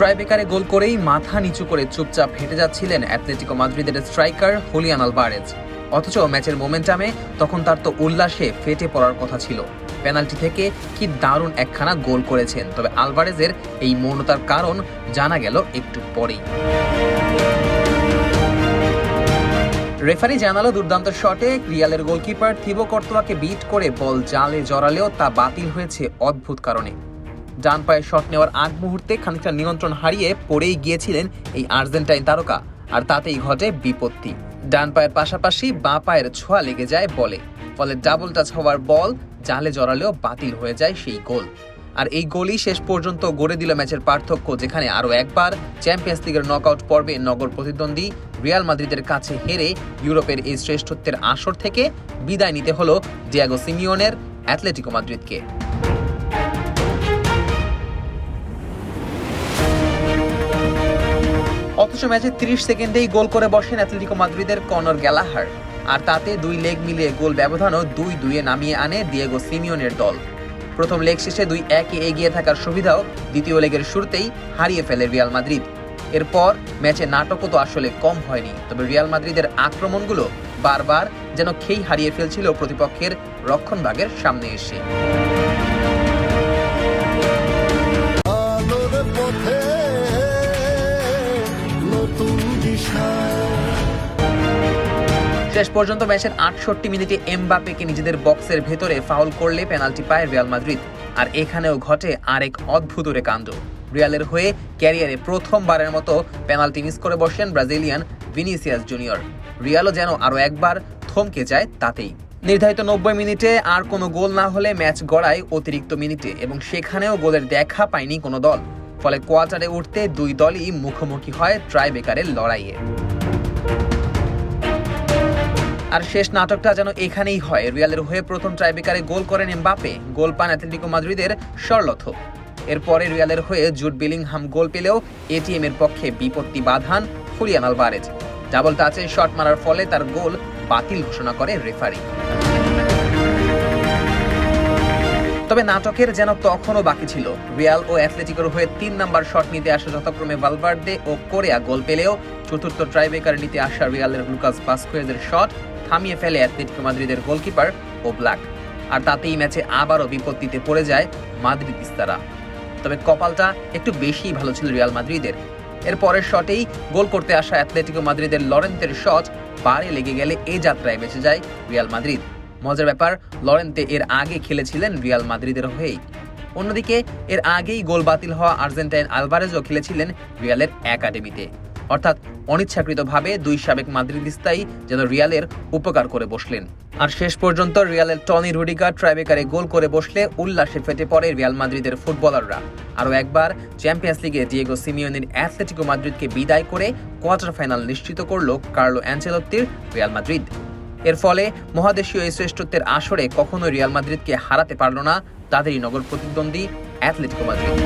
ট্রাইবেকারে গোল করেই মাথা নিচু করে চুপচাপ হেঁটে যাচ্ছিলেন অ্যাথলেটিকো মাদ্রিদের স্ট্রাইকার হুলিয়ান আলভারেজ অথচ ম্যাচের মোমেন্টামে তখন তার তো উল্লাসে ফেটে পড়ার কথা ছিল। পেনাল্টি থেকে কি দারুণ একখানা গোল করেছেন, তবে আলভারেজের এই মৌনতার কারণ জানা গেল একটু পরেই। রেফারি জানালো দুর্দান্ত শটে রিয়ালের গোলকিপার থিবো কর্তোয়াকে বিট করে বল জালে জড়ালেও তা বাতিল হয়েছে অদ্ভুত কারণে। ডান পায়ে শট নেওয়ার আগ মুহূর্তে খানিকটা নিয়ন্ত্রণ হারিয়ে পড়েই গিয়েছিলেন এই আর্জেন্টাইন তারকা, আর তাতেই ঘটে বিপত্তি। ডান পায়ের পাশাপাশি বাঁ পায়ের ছোঁয়া লেগে যায় বলে। ফলে ডাবল টাচ হওয়ার বল জালে জড়ালেও বাতিল হয়ে যায় সেই গোল। আর এই গোলই শেষ পর্যন্ত গড়ে দিল ম্যাচের পার্থক্য, যেখানে আরও একবার চ্যাম্পিয়ন্স লিগের নকআউট পর্বে নগর প্রতিদ্বন্দ্বী রিয়াল মাদ্রিদের কাছে হেরে ইউরোপের এই শ্রেষ্ঠত্বের আসর থেকে বিদায় নিতে হলো ডিয়াগো সিমিওনের, অ্যাথলেটিকো মাদ্রিদকে। অথচ ম্যাচে 30 সেকেন্ডেই গোল করে বসেন অ্যাথলেটিকো মাদ্রিদের কর্নর গ্যালাহার। আর তাতে দুই লেগ মিলিয়ে গোল ব্যবধানও দুই দুইয়ে নামিয়ে আনে দিয়েগো সিমিওনের দল। প্রথম লেগ শেষে দুই একে এগিয়ে থাকার সুবিধাও দ্বিতীয় লেগের শুরুতেই হারিয়ে ফেলে রিয়াল মাদ্রিদ। এরপর ম্যাচে নাটকও তো আসলে কম হয়নি, তবে রিয়াল মাদ্রিদের আক্রমণগুলো বারবার যেন খেই হারিয়ে ফেলছিল প্রতিপক্ষের রক্ষণভাগের সামনে এসে। শেষ পর্যন্ত ম্যাচের আটষট্টি মিনিটে এমবাপেকে নিজেদের বক্সের ভেতরে ফাউল করলে পেনাল্টি পায় রিয়াল মাদ্রিদ। আর এখানেও ঘটে আরেক অদ্ভুত রে কাণ্ড। রিয়ালের হয়ে ক্যারিয়ারে প্রথমবারের মতো পেনাল্টি মিস করে বসেন ব্রাজিলিয়ান ভিনিসিয়াস জুনিয়র। রিয়ালও যেন আরও একবার থমকে যায় তাতেই। নির্ধারিত নব্বই মিনিটে আর কোনো গোল না হলে ম্যাচ গড়ায় অতিরিক্ত মিনিটে এবং সেখানেও গোলের দেখা পায়নি কোনো দল। ফলে কোয়ার্টারে উঠতে দুই দলই মুখোমুখি হয় ট্রাইবেকারের লড়াইয়ে। আর শেষ নাটকটা যেন এখানেই হয়। রিয়ালের হয়ে প্রথম ট্রাইবেকারে গোল করেন এমবাপে গোল পান অ্যাথলেটিকো মাদ্রিদের সরলথ এরপরে রিয়ালের হয়ে জুট বিলিংহাম গোল পেলেও এটিএম এর পক্ষে বিপত্তি বাধান ফুলিয়ান আলভারেজ। ডাবল টাচে শট মারার ফলে তার গোল বাতিল ঘোষণা করে রেফারি। তবে নাটকের যেন তখনও বাকি ছিল। রিয়াল ও অ্যাথলেটিকোর হয়ে তিন নাম্বার শট নিতে আসা যথাক্রমে ভালভার্দে ও কোরিয়া গোল পেলেও চতুর্থ ট্রাইবেকার নিতে আসা রিয়ালের লুকাস পাসকুয়েজের শট থামিয়ে ফেলে অ্যাথলেটিকো মাদ্রিদের গোলকিপার ও ব্ল্যাক। আর তাতেই ম্যাচে আবারও বিপত্তিতে পড়ে যায় মাদ্রিদ ইস্তারা। তবে কপালটা একটু বেশিই ভালো ছিল রিয়াল মাদ্রিদের। এর পরের শটেই গোল করতে আসা অ্যাথলেটিকো মাদ্রিদের লরেন্তের শট বারে লেগে গেলে এই যাত্রায় বেঁচে যায় রিয়াল মাদ্রিদ। মজার ব্যাপার, লরেন্তে এর আগে খেলেছিলেন রিয়াল মাদ্রিদের হয়েই। অন্যদিকে, এর আগেই গোল বাতিল হওয়া আর্জেন্টাইন আলভারেজও খেলেছিলেন রিয়ালের একাডেমিতে। অর্থাৎ অনিচ্ছাকৃতভাবে দুই সাবেক মাদ্রিদিস্তাই যেন রিয়ালের উপকার করে বসলেন। আর শেষ পর্যন্ত রিয়ালের টনি রুডিগার ট্রাইবেকারে গোল করে বসলে উল্লাসে ফেটে পড়ে রিয়াল মাদ্রিদের ফুটবলাররা। আরও একবার, চ্যাম্পিয়ন্স লিগে ডিয়েগো সিমিওনের অ্যাথলেটিকো মাদ্রিদকে বিদায় করে কোয়ার্টার ফাইনাল নিশ্চিত করল কার্লো অ্যাঞ্চেলত্তির রিয়াল মাদ্রিদ। এর ফলে মহাদেশীয় এই শ্রেষ্ঠত্বের আসরে কখনো রিয়াল মাদ্রিদকে হারাতে পারল না তাদেরই নগর প্রতিদ্বন্দ্বী অ্যাথলেটিকো মাদ্রিদ।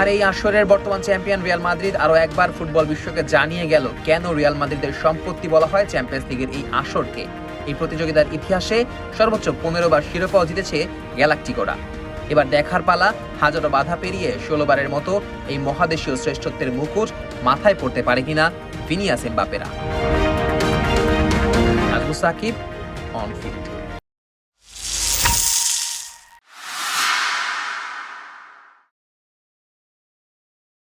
আর এই আসরের বর্তমান চ্যাম্পিয়ন রিয়াল মাদ্রিদ আরও একবার ফুটবল বিশ্বকে জানিয়ে গেল কেন রিয়াল মাদ্রিদের সম্পত্তি বলা হয় চ্যাম্পিয়ন্স লিগের এই আসরকে। এই প্রতিযোগিতার ইতিহাসে সর্বোচ্চ পনেরো বার শিরোপাও জিতেছে গ্যালাক্টিকোরা। এবার দেখার পালা, হাজারো বাধা পেরিয়ে ষোলোবারের মতো এই মহাদেশীয় শ্রেষ্ঠত্বের মুকুট মাথায় পড়তে পারে কিনা Vinicius Abu Sakib on field